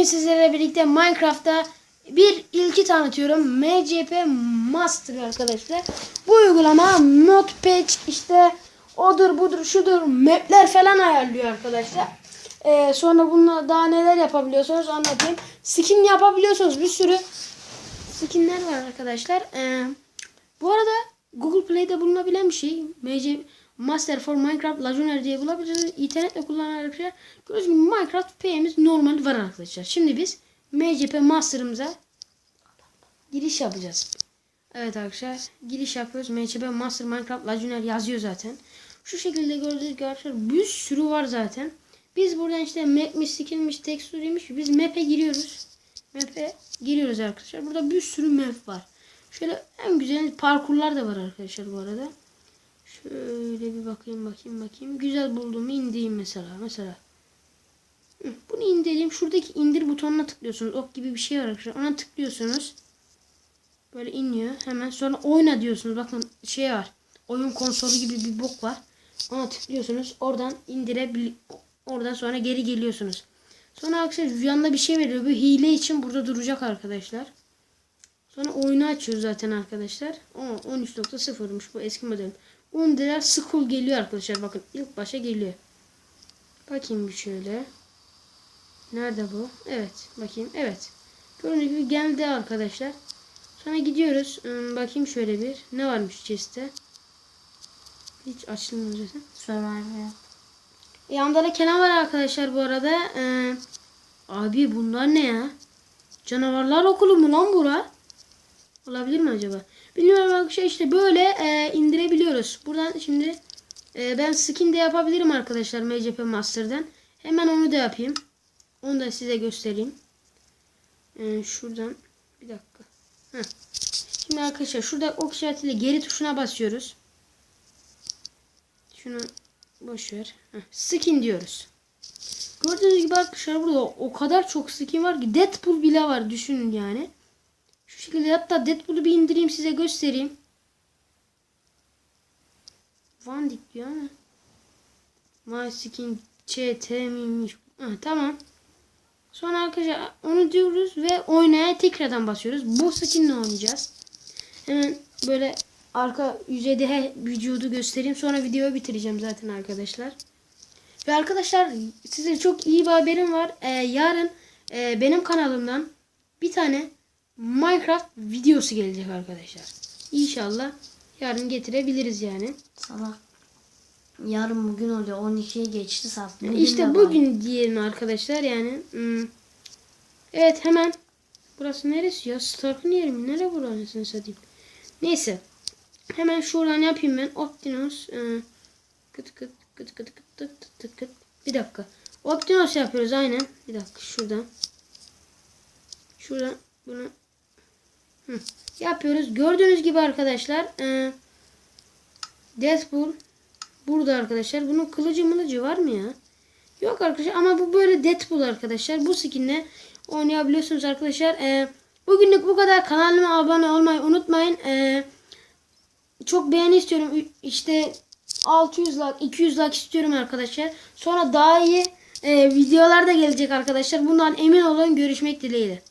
Bugün sizlerle birlikte Minecraft'ta bir ilki tanıtıyorum. MCP Master arkadaşlar. Bu uygulama Notepad işte odur budur şudur mapler falan ayarlıyor arkadaşlar. Ee, sonra bununla daha neler yapabiliyorsunuz anlatayım. Skin yapabiliyorsunuz bir sürü skinler var arkadaşlar. Ee, bu arada Google Play'de bulunabilen bir şey. MC Master for Minecraft Legionnaire diye bulabilirsiniz. İnternetle kullanan arkadaşlar. Gördüğünüz gibi Minecraft P'miz normal var arkadaşlar. Şimdi biz MCP Master'ımıza giriş yapacağız. Evet arkadaşlar giriş yapıyoruz. MCP Master Minecraft Legionnaire yazıyor zaten. Şu şekilde gördüğünüz gibi arkadaşlar bir sürü var zaten. Biz buradan işte map'miş, skinmiş, tekstürüymüş. Biz map'e giriyoruz. Map'e giriyoruz arkadaşlar. Burada bir sürü map var. Şöyle en güzel parkurlar da var arkadaşlar bu arada. Şöyle bir bakayım bakayım bakayım. Güzel bulduğumu indireyim mesela. Mesela. Bunu indireyim. Şuradaki indir butonuna tıklıyorsunuz. Ok gibi bir şey var arkadaşlar. Ona tıklıyorsunuz. Böyle iniyor. Hemen sonra oyna diyorsunuz. Bakın şey var. Oyun konsolu gibi bir bok var. Ona tıklıyorsunuz. Oradan indirebil oradan sonra geri geliyorsunuz. Sonra arkadaşlar yanında bir şey veriyor. Bu hile için burada duracak arkadaşlar. Sonra oyunu açıyoruz zaten arkadaşlar. O 13.0'mış bu eski model. Underer School geliyor arkadaşlar. Bakın ilk başa geliyor. Bakayım bir şöyle. Nerede bu? Evet. Bakayım. Evet. Gördüğünüz gibi geldi arkadaşlar. Sonra gidiyoruz. Hmm, bakayım şöyle bir. Ne varmış chest'te? Hiç açılmıyor zaten. Survivor. Yanında da Kenan var arkadaşlar bu arada. Ee, abi bunlar ne ya? Canavarlar okulu mu lan bura? Olabilir mi acaba? Bilmiyorum arkadaşlar işte böyle e, indirebiliyoruz. Buradan şimdi e, ben skin de yapabilirim arkadaşlar MCP Master'dan. Hemen onu da yapayım. Onu da size göstereyim. E, şuradan bir dakika. Heh. Şimdi arkadaşlar şurada ok işaretiyle geri tuşuna basıyoruz. Şunu boş ver. Heh, Skin diyoruz. Gördüğünüz gibi arkadaşlar burada o kadar çok skin var ki Deadpool bile var düşünün yani. Şu şekilde hatta Deadpool'u bir indireyim size göstereyim. Van diyor ama. My skin ÇT miymiş? Ha, tamam. Sonra arkadaşlar onu diyoruz ve oynaya tekrardan basıyoruz. Bu skinle oynayacağız. Hemen böyle arka yüzeyde he- vücudu göstereyim. Sonra videoyu bitireceğim zaten arkadaşlar. Ve arkadaşlar size çok iyi bir haberim var. Ee, yarın e, benim kanalımdan bir tane Minecraft videosu gelecek arkadaşlar. İnşallah yarın getirebiliriz yani. Salak. Yarın bugün oluyor. 12'ye geçti saat. Bugün işte var. bugün diyelim arkadaşlar yani. Hmm. Evet hemen. Burası neresi ya? Stark'ın yeri mi? Nere burasını satayım? Neyse. Hemen şuradan yapayım ben. Optimus. e, Kıt kıt kıt kıt kıt kıt kıt kıt. Bir dakika. Optimus yapıyoruz aynen. Bir dakika şuradan. Şuradan bunu Yapıyoruz. Gördüğünüz gibi arkadaşlar e, Deathpool burada arkadaşlar. Bunun kılıcı mılıcı var mı ya? Yok arkadaşlar ama bu böyle Deadpool arkadaşlar. Bu skinle oynayabiliyorsunuz arkadaşlar. E, bugünlük bu kadar. Kanalıma abone olmayı unutmayın. E, çok beğeni istiyorum. İşte 600 like, 200 like istiyorum arkadaşlar. Sonra daha iyi e, videolar da gelecek arkadaşlar. Bundan emin olun. Görüşmek dileğiyle.